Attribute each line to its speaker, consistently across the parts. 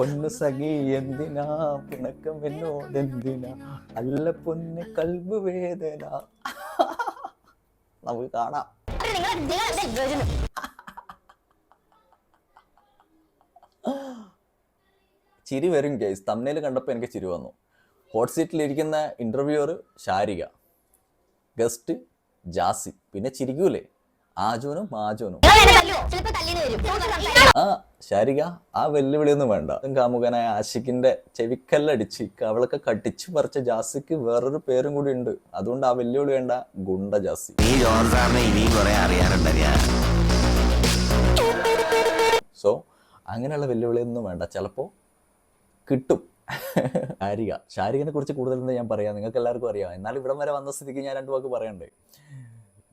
Speaker 1: പൊന്നു സഖി എന്തിനാ? പിണക്കം എന്നോട് എന്തിനാ? അല്ല പൊന്ന് കൽബ് വേദന. നമുക്ക് കാണാം? ചിരി വരും കേസ് തമ്മിൽ കണ്ടപ്പോൾ എനിക്ക് ചിരി വന്നു. ഹോട്ട് സീറ്റിൽ ഇരിക്കുന്ന ഇന്റർവ്യൂവർ ശാരിക. ഗസ്റ്റ് ജാസി. പിന്നെ ചിരിക്കൂലേ? ആജോനും മാജോനും. ആ ശാരിക ആ വെല്ലുവിളിയൊന്നും വേണ്ട. കാമുകനായ ആഷിഖിന്റെ ചെവിക്കല്ലടിച്ച് അവളൊക്കെ കടിച്ചു പറിച്ച ജാസിക്ക് വേറൊരു പേരും കൂടി ഉണ്ട്. അതുകൊണ്ട് ആ വെല്ലുവിളി വേണ്ട ഗുണ്ട ജാസി. സോ അങ്ങനെയുള്ള വെല്ലുവിളിയൊന്നും വേണ്ട. ചിലപ്പോൾ കിട്ടും. ശാരിക ശാരികനെ കുറിച്ച് കൂടുതലൊന്നും ഞാൻ പറയാം? നിങ്ങൾക്ക് എല്ലാവർക്കും അറിയാം. എന്നാൽ ഇവിടം വരെ വന്ന സ്ഥിതിക്ക് ഞാൻ രണ്ടു വാക്ക് പറയണ്ടേ?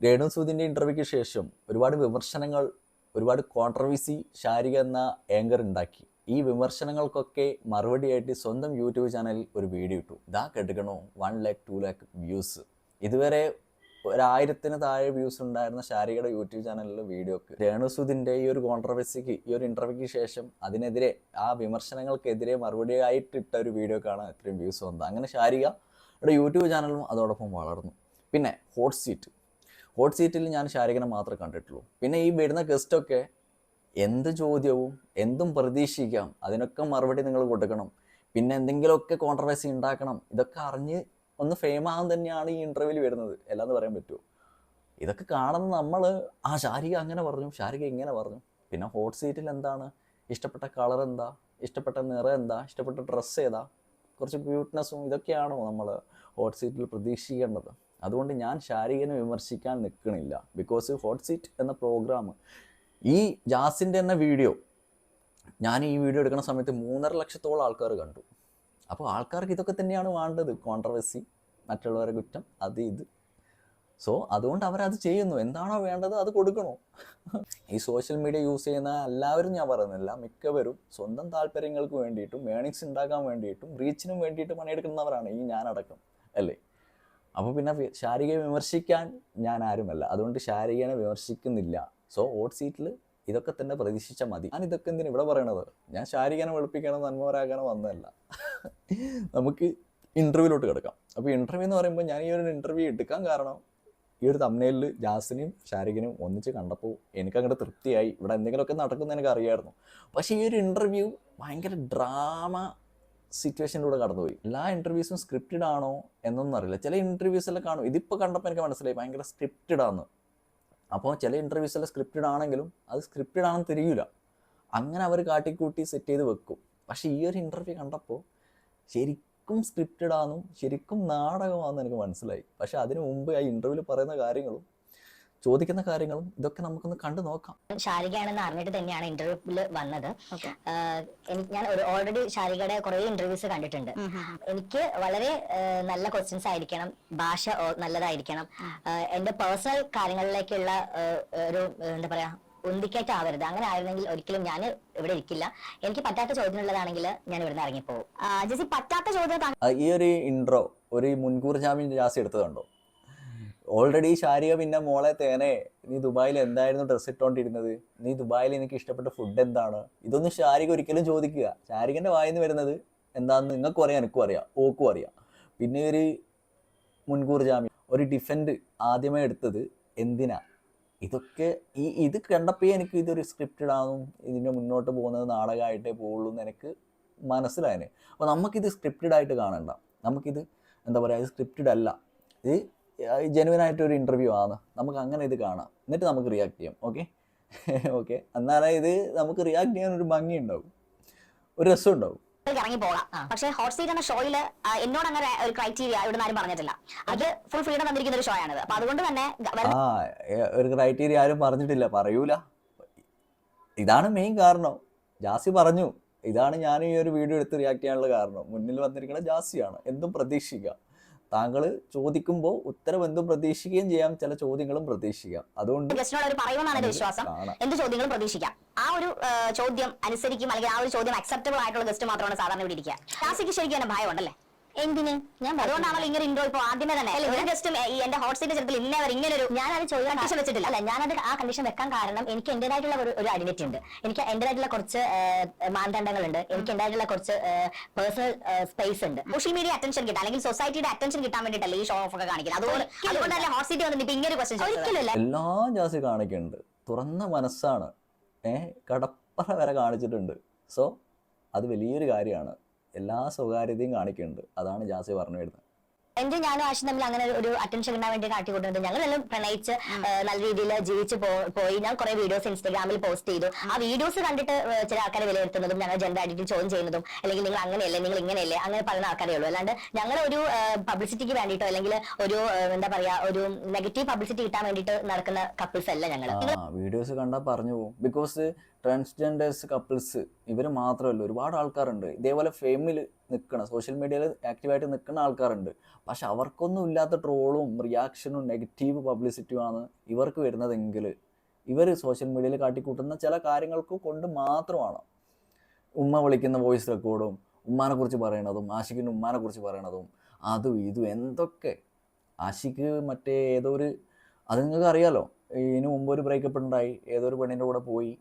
Speaker 1: രേണു സൂദിന്റെ ഇന്റർവ്യൂക്ക് ശേഷം ഒരുപാട് വിമർശനങ്ങൾ ഒരുപാട് കോൺട്രവേഴ്സി ശാരിക എന്ന ഏങ്കർ ഉണ്ടാക്കി. ഈ വിമർശനങ്ങൾക്കൊക്കെ മറുപടിയായിട്ട് സ്വന്തം യൂട്യൂബ് ചാനലിൽ ഒരു വീഡിയോ ഇട്ടു. ഇതാ കേട്ടുക്കണോ one lakh two lakh views ഇതുവരെ ഒരായിരത്തിന് താഴെ വ്യൂസ് ഉണ്ടായിരുന്ന ശാരികയുടെ യൂട്യൂബ് ചാനലിലെ വീഡിയോക്ക് രേണുസുദിന്റെ ഈ ഒരു കോൺട്രവേഴ്സിക്ക് ഈ ഒരു ഇന്റർവ്യൂക്ക് ശേഷം അതിനെതിരെ ആ വിമർശനങ്ങൾക്കെതിരെ മറുപടിയായിട്ടിട്ട ഒരു വീഡിയോക്കാണ് ഇത്രയും വ്യൂസ് വന്നത്. അങ്ങനെ ശാരികയുടെ യൂട്യൂബ് ചാനലും അതോടൊപ്പം വളർന്നു. പിന്നെ ഹോട്ട് സീറ്റ് ഹോട്ട് സീറ്റിൽ ഞാൻ ശാരികനെ മാത്രമേ കണ്ടിട്ടുള്ളൂ. പിന്നെ ഈ വരുന്ന ഗസ്റ്റൊക്കെ എന്ത് ചോദ്യവും എന്തും പ്രതീക്ഷിക്കാം അതിനൊക്കെ മറുപടി നിങ്ങൾ കൊടുക്കണം. പിന്നെ എന്തെങ്കിലുമൊക്കെ കോൺട്രവേഴ്സി ഉണ്ടാക്കണം ഇതൊക്കെ അറിഞ്ഞ് ഒന്ന് ഫെയിം ആകാൻ തന്നെയാണ് ഈ ഇന്റർവ്യൂവിൽ വരുന്നത്. എല്ലാന്ന് പറയാൻ പറ്റുമോ ഇതൊക്കെ കാണുന്ന നമ്മൾ ആ ശാരിക അങ്ങനെ പറഞ്ഞു ശാരിക ഇങ്ങനെ പറഞ്ഞു. പിന്നെ ഹോട്ട് സീറ്റിൽ എന്താണ്? ഇഷ്ടപ്പെട്ട കളർ എന്താ? ഇഷ്ടപ്പെട്ട നിറം എന്താ? ഇഷ്ടപ്പെട്ട ഡ്രസ്സ് ഏതാ? കുറച്ച് ക്യൂട്ട്നെസ്സും ഇതൊക്കെയാണോ നമ്മൾ ഹോട്ട് സീറ്റിൽ പ്രതീക്ഷിക്കേണ്ടത്? അതുകൊണ്ട് ഞാൻ ശാരികനെ വിമർശിക്കാൻ നിൽക്കണില്ല. ബിക്കോസ് ഹോട്ട് സീറ്റ് എന്ന പ്രോഗ്രാം ഈ ജാസിന്റെ എന്ന വീഡിയോ ഞാൻ ഈ വീഡിയോ എടുക്കുന്ന സമയത്ത് മൂന്നര ലക്ഷത്തോളം ആൾക്കാർ കണ്ടു. അപ്പോൾ ആൾക്കാർക്ക് ഇതൊക്കെ തന്നെയാണ് വേണ്ടത്. കോൺട്രവേഴ്സി മറ്റുള്ളവരെ കുറ്റം അത് ഇത്. സോ അതുകൊണ്ട് അവരത് ചെയ്യുന്നു. എന്താണോ വേണ്ടത് അത് കൊടുക്കണോ? ഈ സോഷ്യൽ മീഡിയ യൂസ് ചെയ്യുന്ന എല്ലാവരും ഞാൻ പറയുന്നില്ല. മിക്കവരും സ്വന്തം താല്പര്യങ്ങൾക്ക് വേണ്ടിയിട്ടും ഏണിങ്സ് ഉണ്ടാക്കാൻ വേണ്ടിയിട്ടും റീച്ചിനും വേണ്ടിയിട്ട് പണിയെടുക്കുന്നവരാണ് ഈ ഞാനടക്കം. അല്ലേ? അപ്പോൾ പിന്നെ ശാരികയെ വിമർശിക്കാൻ ഞാൻ ആരുമല്ല. അതുകൊണ്ട് ശാരികനെ വിമർശിക്കുന്നില്ല. സോ ഓട്ട് സീറ്റിൽ ഇതൊക്കെ തന്നെ പ്രതീക്ഷിച്ചാൽ മതി. ഞാൻ ഇതൊക്കെ എന്തിനാണ് ഇവിടെ പറയണത്? ഞാൻ ശാരികനെ വെളുപ്പിക്കണം നന്മവരാക്കാനോ വന്നതല്ല. നമുക്ക് ഇന്റർവ്യൂലോട്ട് കിടക്കാം. അപ്പോൾ ഇന്റർവ്യൂ എന്ന് പറയുമ്പോൾ ഞാൻ ഈ ഒരു ഇന്റർവ്യൂ എടുക്കാൻ കാരണം ഈ ഒരു തമ്മനയിൽ ജാസിനെയും ഷാരിഖിനെയും ഒന്നിച്ച് കണ്ടപ്പോൾ എനിക്ക് അങ്ങോട്ട് തൃപ്തിയായി. ഇവിടെ എന്തെങ്കിലുമൊക്കെ നടക്കുന്ന എനിക്ക് അറിയായിരുന്നു പക്ഷേ ഈ ഒരു ഇന്റർവ്യൂ ഭയങ്കര ഡ്രാമ സിറ്റുവേഷനിലൂടെ കടന്നുപോയി. എല്ലാ ഇന്റർവ്യൂസും സ്ക്രിപ്റ്റഡ് ആണോ എന്നൊന്നും അറിയില്ല. ചില ഇന്റർവ്യൂസെല്ലാം കാണും. ഇതിപ്പോൾ കണ്ടപ്പോൾ എനിക്ക് മനസ്സിലായി ഭയങ്കര സ്ക്രിപ്റ്റഡ് ആണ് അപ്പോൾ ചില ഇന്റർവ്യൂസെല്ലാം സ്ക്രിപ്റ്റഡ് ആണെങ്കിലും അത് സ്ക്രിപ്റ്റഡ് ആണെന്ന് തിരിയൂല. അങ്ങനെ അവർ കാട്ടിക്കൂട്ടി സെറ്റ് ചെയ്ത് വെക്കും. പക്ഷേ ഈ ഒരു ഇന്റർവ്യൂ കണ്ടപ്പോൾ ശരിക്കും സ്ക്രിപ്റ്റഡ് ആണെന്നും ശരിക്കും നാടകമാണെന്ന് എനിക്ക് മനസ്സിലായി. പക്ഷേ അതിനു മുമ്പ് ആ ഇന്റർവ്യൂവിൽ പറയുന്ന കാര്യങ്ങളും ചോദിക്കുന്ന കാര്യങ്ങളും ഇതൊക്കെ നമുക്കൊന്ന് കണ്ടു നോക്കാം.
Speaker 2: ശാരികയാണെന്ന് അറിഞ്ഞിട്ട് തന്നെയാണ് ഇന്റർവ്യൂവിൽ വന്നത്. എനിക്ക് ഞാൻ ഒരു ഓൾറെഡി ശാരികയുടെ കുറെ ഇന്റർവ്യൂസ് കണ്ടിട്ടുണ്ട്. എനിക്ക് വളരെ നല്ല ക്വസ്റ്റ്യൻസ് ആയിരിക്കണം ഭാഷ നല്ലതായിരിക്കണം. എന്റെ പേഴ്സണൽ കാര്യങ്ങളിലേക്കുള്ള ഒരു എന്താ പറയാ ഉന്തിക്കയറ്റം ആവരുത് അങ്ങനെ ആയിരുന്നെങ്കിൽ ഒരിക്കലും ഞാൻ ഇവിടെ ഇരിക്കില്ല. എനിക്ക് പറ്റാത്ത ചോദ്യമുള്ളതാണെങ്കിൽ ഞാൻ ഇവിടുന്ന് നിന്ന് ജെസി പറ്റാത്ത ചോദ്യം
Speaker 1: ഈ ഒരു ഇൻട്രോ ഒരു മുൻകൂർ ജാമ്യം ജാസി എടുത്തത് കണ്ടോ ഓൾറെഡി ശാരിക പിന്നെ മോളെ തേനെ നീ ദുബായിൽ എന്തായിരുന്നു ഡ്രസ്സ് ഇട്ടോണ്ടിരുന്നത്? നീ ദുബായിൽ എനിക്ക് ഇഷ്ടപ്പെട്ട ഫുഡ് എന്താണ്? ഇതൊന്നും ശാരിക ഒരിക്കലും ചോദിക്കുക. ശാരികന്റെ വായിന്ന് വരുന്നത് എന്താണെന്ന് നിങ്ങൾക്കും അറിയാം എനിക്കും അറിയാം ഓക്കും അറിയാം. പിന്നെ ഒരു മുൻകൂർ ജാമ്യം. ഒരു ഡിഫൻഡ് ആദ്യമേ എടുത്തത് എന്തിനാ? ഇതൊക്കെ ഈ ഇത് കണ്ടപ്പോൾ എനിക്ക് ഇതൊരു സ്ക്രിപ്റ്റഡ് ആണെന്നും ഇതിന്റെ മുന്നോട്ട് പോകുന്നത് നാടകമായിട്ടേ പോകുള്ളൂ എന്ന് എനിക്ക് മനസ്സിലായനെ. അപ്പോൾ നമുക്കിത് സ്ക്രിപ്റ്റഡ് ആയിട്ട് കാണണ്ട. നമുക്കിത് എന്താ പറയുക ഇത് സ്ക്രിപ്റ്റഡ് അല്ല. ഇത് ജെനുവൻ ആയിട്ട് ഒരു ഇന്റർവ്യൂ ആണ്. നമുക്ക് അങ്ങനെ ഇത് കാണാം. എന്നിട്ട് നമുക്ക് റിയാക്ട് ചെയ്യാം. ഓക്കെ ഓക്കെ എന്നാലേ ഇത് നമുക്ക് റിയാക്ട് ചെയ്യാൻ ഒരു ഭംഗി ഉണ്ടാവും. ഒരു രസം ഉണ്ടാവും.
Speaker 2: ഇറങ്ങി പോകാം. പക്ഷേ ഹോട്ട് സീറ്റ് എന്ന ഷോയിൽ എന്നോട് അങ്ങനെ ഒരു ക്രൈറ്റീരിയ ഇവിടെ ആരും പറഞ്ഞിട്ടില്ല. അത് ഫുൾ ഫ്രീഡം തന്നിരിക്കുന്ന ഒരു ഷോ ആണത്. അപ്പൊ അതുകൊണ്ട് തന്നെ
Speaker 1: ആ ഒരു ക്രൈറ്റീരിയ ആരും പറഞ്ഞിട്ടില്ല. പറയൂല. ഇതാണ് മെയിൻ കാരണം. ജാസി പറഞ്ഞു. ഇതാണ് ഞാൻ ഈ ഒരു വീഡിയോ എടുത്ത് റിയാക്ട് ചെയ്യാനുള്ള കാരണം. മുന്നിൽ വന്നിരിക്കുന്ന ജാസിയാണ്. എന്തും പ്രതീക്ഷിക്കാം. താങ്കൾ ചോദിക്കുമ്പോൾ ഉത്തരവെന്തും പ്രതീക്ഷിക്കുകയും ചെയ്യാം. ചില ചോദ്യങ്ങളും പ്രതീക്ഷിക്കാം. അതുകൊണ്ട്
Speaker 2: ഗസ്റ്റിനോട് പറയുമെന്നാണ് എന്റെ വിശ്വാസം. എന്ത് ചോദ്യങ്ങളും പ്രതീക്ഷിക്കാം. ആ ഒരു ചോദ്യം അനുസരിക്കും അല്ലെങ്കിൽ ആ ഒരു ചോദ്യം അക്സെപ്റ്റബിൾ ആയിട്ടുള്ള ഗസ്റ്റ് മാത്രമാണ് സാധാരണ ഇവിടെ ഇരിക്കുക. ശരിക്കും ഭയമുണ്ടല്ലേ? ഭയം ഉണ്ടല്ലേ എന്തിന്? ഞാൻ
Speaker 3: അതുകൊണ്ടാണല്ലോ ഇങ്ങനെ ഇൻട്രോ ഇപ്പൊ ആദ്യമേ തന്നെ. ഒരു ജസ്റ്റും എന്റെ ഹോട്ട് സീറ്റ് ചിത്രത്തിൽ ഇന്നേ വരെ ഇങ്ങനെ ഒരു
Speaker 2: ഞാനത് ചോദിക്കാൻ
Speaker 3: വെച്ചിട്ടില്ല.
Speaker 2: അല്ല ഞാനത് ആ കണ്ടീഷൻ വെക്കാൻ കാരണം എനിക്ക് എന്റേതായിട്ടുള്ള ഒരു ഒരു ഐഡന്റിറ്റി ഉണ്ട്. എനിക്ക് എന്റേതായിട്ടുള്ള കുറച്ച് മാനദണ്ഡങ്ങളുണ്ട്. എനിക്ക് എന്റേതായിട്ടുള്ള കുറച്ച് പേഴ്സണൽ സ്പേസ് ഉണ്ട്.
Speaker 3: സോഷ്യൽ മീഡിയ അറ്റൻഷൻ കിട്ടാൻ അല്ലെങ്കിൽ സൊസൈറ്റിയുടെ അറ്റൻഷൻ കിട്ടാൻ വേണ്ടിയിട്ടല്ലേ ഈ ഷോ ഓഫ് ഒക്കെ കാണിക്കുന്നത്. അതുകൊണ്ട് അതുകൊണ്ടല്ലേ ഹോട്ട് സീറ്റ് വന്നിട്ട് ഇപ്പൊ ഇങ്ങനെ ക്വസ്റ്റ്യൻ
Speaker 2: ഒരിക്കലുമില്ല
Speaker 1: എല്ലാം ജാസി കാണിക്കുന്നുണ്ട്. തുറന്ന മനസ്സാണ്. ഏഹ് കടപ്പറ വരെ കാണിച്ചിട്ടുണ്ട്. സോ അത് വലിയൊരു കാര്യമാണ്. എല്ലാ സ്വകാര്യതയും കാണിക്കുന്നുണ്ട്. അതാണ് ജാസി പറഞ്ഞു വരുന്നത്.
Speaker 2: എന്റെ ഞാനും ആശയം തമ്മിൽ അങ്ങനെ ഒരു അറ്റൻഷൻ കിട്ടാൻ വേണ്ടി കാട്ടിക്കൊണ്ടിരുന്നത് ഞങ്ങൾ എല്ലാം പ്രണയിച്ച് നല്ല രീതിയിൽ ജീവിച്ച് പോയി. ഞാൻ കുറെ വീഡിയോസ് ഇൻസ്റ്റാഗ്രാമിൽ പോസ്റ്റ് ചെയ്തു. ആ വീഡിയോസ് കണ്ടിട്ട് ചില ആൾക്കാരെ വിലയിരുത്തുന്നതും ഞങ്ങൾ ജെൻഡർ ഐഡന്റിറ്റി ചോദ്യം ചെയ്യുന്നതും അല്ലെങ്കിൽ നിങ്ങൾ അങ്ങനെയല്ലേ നിങ്ങൾ ഇങ്ങനെയല്ലേ അങ്ങനെ പറയുന്ന ആൾക്കാരേ ഉള്ളൂ. അല്ലാണ്ട് ഞങ്ങൾ ഒരു പബ്ലിസിറ്റിക്ക് വേണ്ടിയിട്ടോ അല്ലെങ്കിൽ ഒരു എന്താ പറയാ ഒരു നെഗറ്റീവ് പബ്ലിസിറ്റി കിട്ടാൻ വേണ്ടിയിട്ട് നടക്കുന്ന കപ്പിൾസ് അല്ല ഞങ്ങൾ
Speaker 1: വീഡിയോസ് കണ്ടാൽ പറഞ്ഞു പോകും. ബിക്കോസ് ട്രാൻസ്ജെൻഡേഴ്സ് കപ്പിൾസ് ഇവർ മാത്രമല്ല ഒരുപാട് ആൾക്കാരുണ്ട്. ഇതേപോലെ ഫെയിമിൽ നിൽക്കണം സോഷ്യൽ മീഡിയയിൽ ആക്റ്റീവായിട്ട് നിൽക്കുന്ന ആൾക്കാരുണ്ട്. പക്ഷെ അവർക്കൊന്നും ഇല്ലാത്ത ട്രോളും റിയാക്ഷനും നെഗറ്റീവ് പബ്ലിസിറ്റിയുമാണ് ഇവർക്ക് വരുന്നതെങ്കിൽ. ഇവർ സോഷ്യൽ മീഡിയയിൽ കാട്ടിക്കൂട്ടുന്ന ചില കാര്യങ്ങൾക്ക് കൊണ്ട് മാത്രമാണ് ഉമ്മ വിളിക്കുന്ന വോയിസ് റെക്കോർഡും ഉമ്മാനെ കുറിച്ച് പറയണതും ആഷിഖിന്റെ ഉമ്മാനെ കുറിച്ച് പറയണതും അതും ഇതും എന്തൊക്കെ. ആഷിഖ് മറ്റേ ഏതോ ഒരു അത് നിങ്ങൾക്ക് അറിയാലോ? ഇതിനു മുമ്പ് ഒരു ബ്രേക്കപ്പ് ഉണ്ടായി ഏതോ ഒരു പെണ്ണിന്റെ കൂടെ പോയി.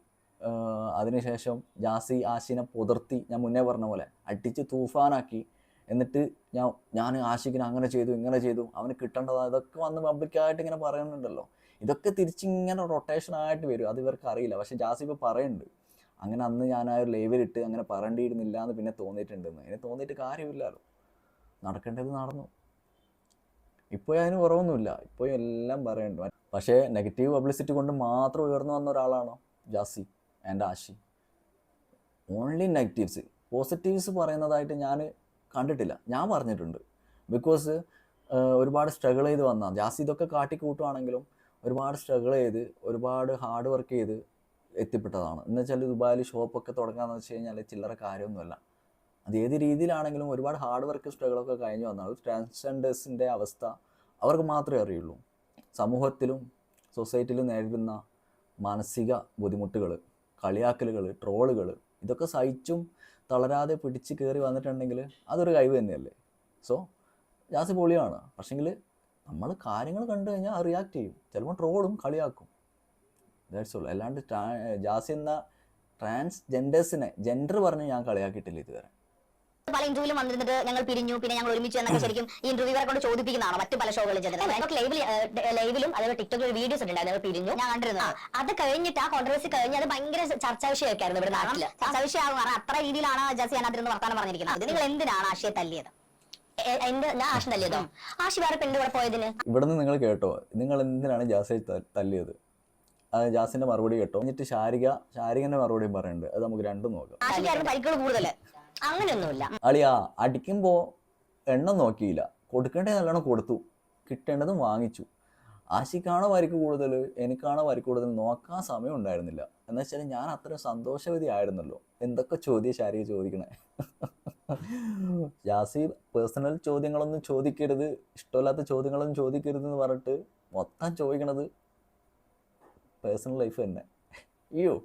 Speaker 1: അതിനുശേഷം ജാസി ആശിനെ പുതിർത്തി ഞാൻ മുന്നേ പറഞ്ഞ പോലെ അടിച്ച് തൂഫാനാക്കി. എന്നിട്ട് ഞാൻ ഞാൻ ആശിക്കിന് അങ്ങനെ ചെയ്തു ഇങ്ങനെ ചെയ്തു. അവന് കിട്ടേണ്ടത് ഇതൊക്കെ വന്ന് പബ്ലിക്കായിട്ട് ഇങ്ങനെ പറയുന്നുണ്ടല്ലോ. ഇതൊക്കെ തിരിച്ചിങ്ങനെ റൊട്ടേഷൻ ആയിട്ട് വരും. അത് ഇവർക്ക് അറിയില്ല. പക്ഷെ ജാസി ഇപ്പോൾ പറയുന്നുണ്ട് അങ്ങനെ അന്ന് ഞാൻ ആ ഒരു ലേവിലിട്ട് അങ്ങനെ പറയേണ്ടിയിരുന്നില്ല എന്ന് പിന്നെ തോന്നിയിട്ടുണ്ടെന്ന്. ഇനി തോന്നിയിട്ട് കാര്യമില്ലല്ലോ നടക്കേണ്ടത് നടന്നു. ഇപ്പോൾ അതിന് കുറവൊന്നുമില്ല. ഇപ്പോൾ എല്ലാം പറയുന്നുണ്ട് പക്ഷേ നെഗറ്റീവ് പബ്ലിസിറ്റി കൊണ്ട് മാത്രം ഉയർന്നു വന്ന ഒരാളാണോ ജാസി? ആൻഡ് ആഷി ഓൺലി നെഗറ്റീവ്സ് പോസിറ്റീവ്സ് പറയുന്നതായിട്ട് ഞാൻ കണ്ടിട്ടില്ല. ഞാൻ പറഞ്ഞിട്ടുണ്ട്. ബിക്കോസ് ഒരുപാട് സ്ട്രഗിൾ ചെയ്ത് വന്നാൽ ജാസ്തി ഇതൊക്കെ കാട്ടിക്കൂട്ടുവാണെങ്കിലും ഒരുപാട് സ്ട്രഗിൾ ചെയ്ത് ഒരുപാട് ഹാർഡ് വർക്ക് ചെയ്ത് എത്തിപ്പെട്ടതാണ്. എന്ന് വെച്ചാൽ ദുബായിൽ ഷോപ്പൊക്കെ തുടങ്ങാന്ന് വെച്ച് കഴിഞ്ഞാൽ ചില്ലറ കാര്യമൊന്നുമല്ല. അത് ഏത് രീതിയിലാണെങ്കിലും ഒരുപാട് ഹാർഡ് വർക്ക് സ്ട്രഗിളൊക്കെ കഴിഞ്ഞ് വന്നത് ട്രാൻസ്ജെൻഡേഴ്സിന്റെ അവസ്ഥ അവർക്ക് മാത്രമേ അറിയുള്ളൂ. സമൂഹത്തിലും സൊസൈറ്റിയിലും നേരിടുന്ന മാനസിക ബുദ്ധിമുട്ടുകൾ കളിയാക്കലുകൾ ട്രോളുകൾ ഇതൊക്കെ സഹിച്ചും തളരാതെ പിടിച്ച് കയറി വന്നിട്ടുണ്ടെങ്കിൽ അതൊരു കഴിവ് തന്നെയല്ലേ? സോ ജാസ് പൊളിയാണ്. പക്ഷേങ്കിൽ നമ്മൾ കാര്യങ്ങൾ കണ്ടു കഴിഞ്ഞാൽ റിയാക്ട് ചെയ്യും. ചിലപ്പോൾ ട്രോളും കളിയാക്കും. ദാറ്റ്സ് ഓൾ അല്ലാണ്ട് ജാസി എന്ന ട്രാൻസ്ജെൻഡേഴ്സിനെ ജെൻഡർ പറഞ്ഞ് ഞാൻ കളിയാക്കിയിട്ടില്ല ഇതുവരെ.
Speaker 3: പല ഇന്റർവ്യൂലും വന്നിരുന്നിട്ട് ഞങ്ങൾ പിരിഞ്ഞു പിന്നെ ഞങ്ങൾ ഒരുമിച്ച് എന്നൊക്കെ ശരിക്കും ഈ ഇന്റർവ്യൂവറെ കൊണ്ട് ചോദിപ്പിക്കുന്നതാണോ മറ്റു പല ഷോകളിൽ ചെന്നിട്ട്
Speaker 2: ലൈവിൽ ലൈവിലും അതേപോലെ ടിക്ടോക്കിൽ വീഡിയോസ് ഉണ്ടായിരുന്നു ഞങ്ങൾ പിരിഞ്ഞു.
Speaker 3: ഞാൻ കണ്ടിരുന്നു.
Speaker 2: അത് കഴിഞ്ഞിട്ട് ആ കോൺട്രവേഴ്സി കഴിഞ്ഞ് അത് ഭയങ്കര ചർച്ചാ വിഷയമൊക്കെയായിരുന്നു ഇവിടെ നാട്ടിൽ.
Speaker 3: ചർച്ചാ വിഷയമാകും. കാരണം അത്ര രീതിയിലാണ് ജസി അതിനകത്തിരുന്ന് വർത്താനം പറഞ്ഞിരിക്കുന്നത്. അത് നിങ്ങൾ എന്തിനാണ് ആശയെ തല്ലിയത്?
Speaker 2: എന്റെ ഞാൻ ആശം തല്ലിയതോ? ആശി വേറെ പെണ്ണിന്റെ കൂടെ പോയതിന്?
Speaker 1: ഇവിടുന്ന് നിങ്ങൾ കേട്ടോ. നിങ്ങൾ എന്തിനാണ് ജാസിയെ തല്ലിയത്? അത് ജാസിന്റെ മറുപടി കേട്ടോ. എന്നിട്ട് ശാരിക ശാരികന്റെ മറുപടിയും പറയുന്നുണ്ട്. അത് നമുക്ക് രണ്ടും നോക്കാം.
Speaker 3: ആശയ്ക്കായിരുന്നു പരിക്കുകൾ കൂടുതൽ
Speaker 2: അങ്ങനെയൊന്നുമില്ല.
Speaker 1: അളിയാ അടിക്കുമ്പോ എണ്ണം നോക്കിയില്ല. കൊടുക്കേണ്ടത് നല്ലോണം കൊടുത്തു. കിട്ടേണ്ടതും വാങ്ങിച്ചു. ആശിക്കാണോ വരിക്ക് കൂടുതൽ? എനിക്കാണോ വരിക്ക് കൂടുതൽ? നോക്കാൻ സമയം ഉണ്ടായിരുന്നില്ല. എന്ന് വെച്ചാൽ ഞാൻ അത്ര സന്തോഷവതി ആയിരുന്നല്ലോ. എന്തൊക്കെ ചോദ്യം ശാരി ചോദിക്കണേ? ജാസി പേഴ്സണൽ ചോദ്യങ്ങളൊന്നും ചോദിക്കരുത്. ഇഷ്ടമില്ലാത്ത ചോദ്യങ്ങളൊന്നും ചോദിക്കരുത് എന്ന് പറഞ്ഞിട്ട് മൊത്തം ചോദിക്കണത് പേഴ്സണൽ ലൈഫ് തന്നെ. അയ്യോ.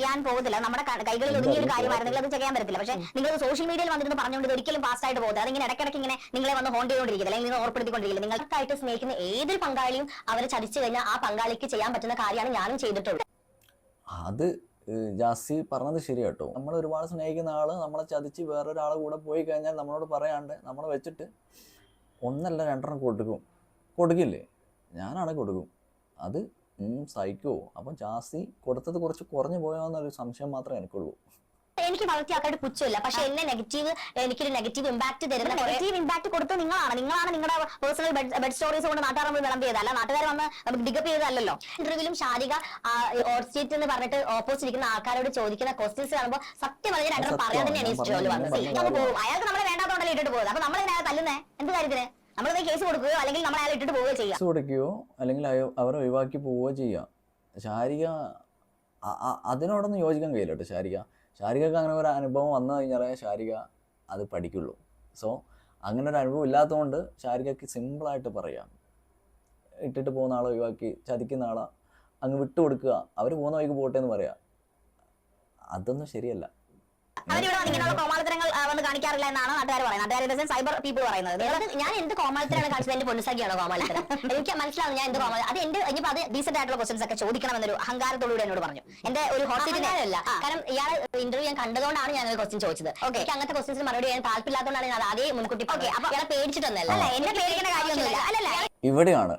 Speaker 3: ചെയ്യാൻ പോകത്തില്ല നമ്മുടെ കൈകളിൽ ഒതുങ്ങിയ ഒരു കാര്യമായിരുന്നെങ്കിൽ അത് ചെയ്യാൻ പറ്റത്തില്ല. പക്ഷേ നിങ്ങൾ സോഷ്യൽ മീഡിയയിൽ വന്നിരുന്ന് പറഞ്ഞുകൊണ്ട് ഒരിക്കലും പാസ് ആയിട്ട് പോകുന്നത് അതിങ്ങനെ ഇടയ്ക്കിടയ്ക്ക് ഇങ്ങനെ നിങ്ങളെ വന്ന് ഹോണ്ട് ചെയ്തുകൊണ്ടിരിക്കില്ല അല്ലെങ്കിൽ നിങ്ങൾ ഓർപ്പെടുത്തിക്കൊണ്ടിരിക്കില്ല നിങ്ങൾ
Speaker 2: ആയിട്ട് സ്നേഹിക്കുന്ന ഏതൊരു പങ്കാളിയും അവരെ ചതിച്ചു കഴിഞ്ഞാൽ ആ പങ്കാളിക്ക് ചെയ്യാൻ പറ്റുന്ന കാര്യമാണ് ഞാനും ചെയ്തിട്ടുള്ളത്.
Speaker 1: അത് ജാസി പറഞ്ഞത് ശരി കേട്ടോ നമ്മൾ ഒരുപാട് സ്നേഹിക്കുന്ന ആൾ നമ്മളെ ചതിച്ച് വേറൊരാളെ കൂടെ പോയി കഴിഞ്ഞാൽ നമ്മളോട് പറയാണ്ട് നമ്മളെ വെച്ചിട്ട് ഒന്നല്ല രണ്ടെണ്ണം കൊടുക്കും. കൊടുക്കില്ലേ? ഞാനാണ് കൊടുക്കും. അത് സഹിക്കുമോ അപ്പം ജാസ്തി കൊടുത്തത് കുറച്ച് കുറഞ്ഞു പോയോന്നൊരു സംശയം മാത്രമേ എനിക്കുള്ളൂ.
Speaker 2: എനിക്ക് വളർത്തി ആൾക്കാരുടെ പുച്ഛമില്ല. പക്ഷെ എന്നെ നെഗറ്റീവ് എനിക്കൊരു നെഗറ്റീവ് ഇമ്പാക്ട് തരുന്ന
Speaker 3: നെഗറ്റീവ് ഇമ്പാക്ട് കൊടുത്ത് നിങ്ങളാണ്. നിങ്ങളാണ് നിങ്ങളുടെ പേഴ്സണൽ ബെഡ് സ്റ്റോറീസ് കൊണ്ട് നാട്ടുകാർ നമ്മൾ വിളമ്പിയത്. അല്ല നാട്ടുകാർ വന്ന് നമുക്ക് ഡിഗപ്പ് ചെയ്തതല്ലോ
Speaker 2: ഇന്റർവ്യൂലും ശാരിക ഓർസ്റ്റേറ്റ് സ്റ്റേറ്റ് എന്ന് പറഞ്ഞിട്ട് ഓപ്പോസിറ്റ് ഇരിക്കുന്ന ആൾക്കാരോട് ചോദിക്കുന്ന ക്വസ്റ്റ്യൻസ് കാണുമ്പോൾ സത്യം പറഞ്ഞ
Speaker 1: രണ്ടും
Speaker 2: പറയാൻ തന്നെയാണ് ഈ
Speaker 1: സ്റ്റോറി
Speaker 2: വന്നത്.
Speaker 3: നമുക്ക് പോകും. അയാൾക്ക് നമ്മളെ വേണ്ടാത്തോണ്ടല്ലേ ഇട്ടിട്ട് പോകുന്നത്. അപ്പൊ നമ്മൾ ഇതിനകത്ത് തല്ലുന്നേ? എന്ത് കാര്യത്തിന്? നമ്മൾ കേസ് കൊടുക്കുകയോ അല്ലെങ്കിൽ നമ്മൾ അയാൾ ഇട്ടിട്ട് പോവുകയോ ചെയ്യാം.
Speaker 1: കേസ് കൊടുക്കുകയോ അല്ലെങ്കിൽ അയ- അവരെ ഒഴിവാക്കി പോവുകയോ ചെയ്യാം. ശാരിക അ- അ- അതിനോടൊന്നും യോജിക്കാൻ കഴിയില്ല കേട്ടോ ശാരിക. ശാരികക്ക് അങ്ങനെ ഒരു അനുഭവം വന്നു കഴിഞ്ഞാലേ ശാരിക അത് പഠിക്കുള്ളൂ. സോ അങ്ങനെ ഒരു അനുഭവം ഇല്ലാത്തതുകൊണ്ട് ശാരികക്ക് സിമ്പിളായിട്ട് പറയാം. ഇട്ടിട്ട് പോകുന്ന ആളെ ഒഴിവാക്കി ചതിക്കുന്ന ആളെ അങ്ങ് വിട്ടു കൊടുക്കുക അവർ പോകുന്ന വഴിക്ക് പോട്ടെ എന്ന് പറയാം. അതൊന്നും ശരിയല്ല.
Speaker 3: അവരിവിടെ വന്നിങ്ങനെയുള്ള കോമാളിത്തരങ്ങൾ കാണിക്കാറില്ല എന്നാണ് നാട്ടുകാർ പറയുന്നത്. നാട്ടുകാർ സൈബർ പീപ്പിൾ പറയുന്നത്.
Speaker 2: ഞാൻ എന്ത് കോമാളിത്തരാണ് കാണിച്ചത്? എന്റെ പൊന്നുസാക്കിയാണോ കോമാളിത്തരം എനിക്ക് മനസ്സിലാവും ഞാൻ എന്ത് കോമാളി അത് എന്റെ ഇനിയിപ്പോ അത്
Speaker 3: ഡീസെന്റ് ആയിട്ടുള്ള ക്വസ്റ്റൻസ് ഒക്കെ ചോദിക്കണം എന്നൊരു അഹങ്കാരത്തോടുകൂടി എന്നോട് പറഞ്ഞു. എന്റെ ഒരു ഹോസ്പിറ്റലിൽ
Speaker 2: അല്ല കാരണം ഇയാൾ ഇന്റർവ്യൂ ഞാൻ കണ്ടതുകൊണ്ടാണ് ഞാൻ ഒരു ക്വസ്റ്റ്യൻ ചോദിച്ചത്.
Speaker 3: ഓക്കെ.
Speaker 2: എനിക്ക് അങ്ങനത്തെ ക്വസ്റ്റൻസ് മറുപടി ഞാൻ താല്പര്യമില്ലാത്തതുകൊണ്ടാണ് ഞാൻ അത് ആദ്യം മുൻകൂട്ടി ഓക്കെ അപ്പൊ ഇയാളെ പേടിച്ചിട്ടൊന്നല്ല.
Speaker 3: അല്ല എന്നെ പേടിക്കേണ്ട കാര്യമൊന്നുമില്ല. അല്ലല്ല.
Speaker 1: ഇവിടെയാണ്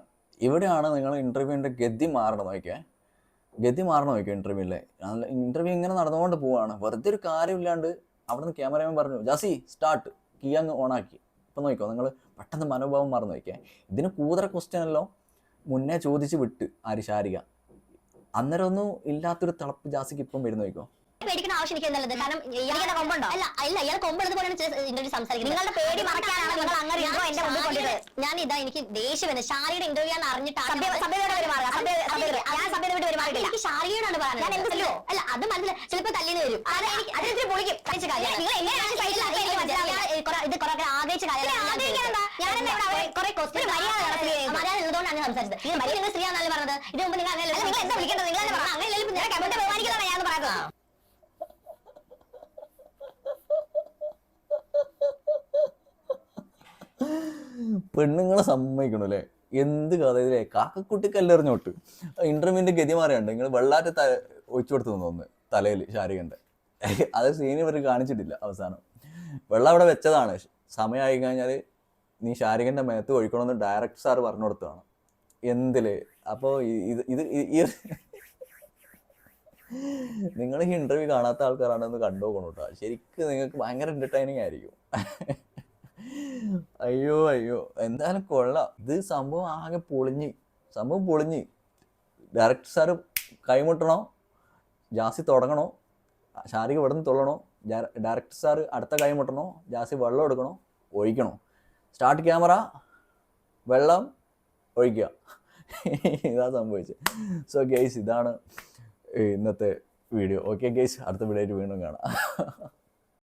Speaker 1: ഇവിടെയാണ് നിങ്ങൾ ഇന്റർവ്യൂവിന്റെ ഗതി മാറണം നോക്കിയേ. ഗതി മാറണം നോക്കിയോ ഇന്റർവ്യൂവിലെ ഇന്റർവ്യൂ ഇങ്ങനെ നടന്നുകൊണ്ട് പോവാണ്. വെറുതെ ഒരു കാര്യമില്ലാണ്ട് അവിടെ നിന്ന് ക്യാമറമാൻ പറഞ്ഞു ജാസി സ്റ്റാർട്ട് കീ അങ്ങ് ഓണാക്കി ഇപ്പം നോക്കിക്കോ നിങ്ങൾ പെട്ടെന്ന് മനോഭാവം മറന്നു നോക്കിയാൽ ഇതിന് കൂതറ ക്വസ്റ്റ്യൻ അല്ലോ. മുന്നേ ചോദിച്ച് വിട്ട് ആര് ശാരിക. അന്നേരമൊന്നും ഇല്ലാത്തൊരു തിളപ്പ് ജാസിക്ക് ഇപ്പം വരുന്നു നോക്കിക്കോ.
Speaker 2: പേടിക്കുന്ന ആവശ്യം എനിക്ക് എന്നുള്ളത് കാരണം
Speaker 3: കൊമ്പുണ്ടോ?
Speaker 2: അല്ല അല്ല ഇയാൾ കൊമ്പെടുത്ത് പോലെയാണ് ഇന്റർവ്യൂ സംസാരിക്കുന്നത്.
Speaker 3: നിങ്ങളുടെ പേടി മറക്കാനാണ് നിങ്ങൾ അങ്ങനെ എന്റെ മുമ്പിൽ.
Speaker 2: ഞാൻ ഇതാ എനിക്ക് ദേഷ്യം വരുന്നത്. ഷാരിയുടെ ഇന്റർവ്യൂ ആണ് അറിഞ്ഞിട്ടാണ്. എനിക്ക് ഷാരിയോടാണ് പറയുന്നത് അല്ല അത് മനസ്സിലായി ചിലപ്പോ തല്ലിന്ന് വരും. ഇത് കുറെ ആഗ്രഹിച്ച
Speaker 3: അവരെ
Speaker 2: കുറെ ക്വസ്റ്റ്യൻ
Speaker 3: മര്യാദ
Speaker 2: ഉള്ളതുകൊണ്ടാണ് സംസാരിച്ചത്. നിങ്ങൾ മര്യാദ നിങ്ങൾ പറഞ്ഞത്? ഇത് മുമ്പ് നിങ്ങൾ അങ്ങനെ
Speaker 3: നിങ്ങൾ വിളിക്കേണ്ടത്?
Speaker 2: അങ്ങനെ
Speaker 3: ബഹുമാനിക്കുന്നതാണ് ഞാൻ പറയുന്നത്.
Speaker 1: പെണ്ണുങ്ങളെ സമ്മതിക്കണം അല്ലേ? എന്ത് കഥ ഇതിലെ? കാക്കക്കുട്ടി കല്ലെറിഞ്ഞോട്ട് ഇന്റർവ്യൂവിന്റെ ഗതി മാറിയുണ്ട് നിങ്ങൾ വെള്ളാറ്റ തല ഒഴിച്ചു കൊടുത്തു തോന്നുന്നു തലയിൽ ശാരികന്റെ അത് സീൻ ഇവർ കാണിച്ചിട്ടില്ല അവസാനം. വെള്ളം അവിടെ വെച്ചതാണ്. സമയമായി കഴിഞ്ഞാൽ നീ ശാരികന്റെ മേത്ത് ഒഴിക്കണമെന്ന് ഡയറക്ടർ സാർ പറഞ്ഞു കൊടുത്തതാണ്. എന്തിൽ? അപ്പോൾ ഇത് ഇത് ഈ- നിങ്ങൾ ഈ ഇന്റർവ്യൂ കാണാത്ത ആൾക്കാരാണെന്ന് കണ്ടുപോകണം കേട്ടോ. ശരിക്കും നിങ്ങൾക്ക് ഭയങ്കര എന്റർടൈനിങ് ആയിരിക്കും. അയ്യോ അയ്യോ. എന്തായാലും കൊള്ളാം. ഇത് സംഭവം ആകെ പൊളിഞ്ഞ്. സംഭവം പൊളിഞ്ഞ്. ഡയറക്ടർ സാറ് കൈമുട്ടണോ? ജാസി തുടങ്ങണോ? ഷാരിക ഇവിടെ നിന്ന് തൊള്ളണോ ഡയറക്ടർ സാറ് അടുത്ത കൈമുട്ടണോ? ജാസി വെള്ളം എടുക്കണോ? ഒഴിക്കണോ? Start camera. വെള്ളം ഒഴിക്കുക. ഇതാ സംഭവിച്ചത്. സോ ഗെയ്സ് ഇതാണ് ഇന്നത്തെ വീഡിയോ ഓക്കെ ഗെയ്സ് അടുത്ത വീഡിയോ ആയിട്ട് വീണ്ടും കാണാം.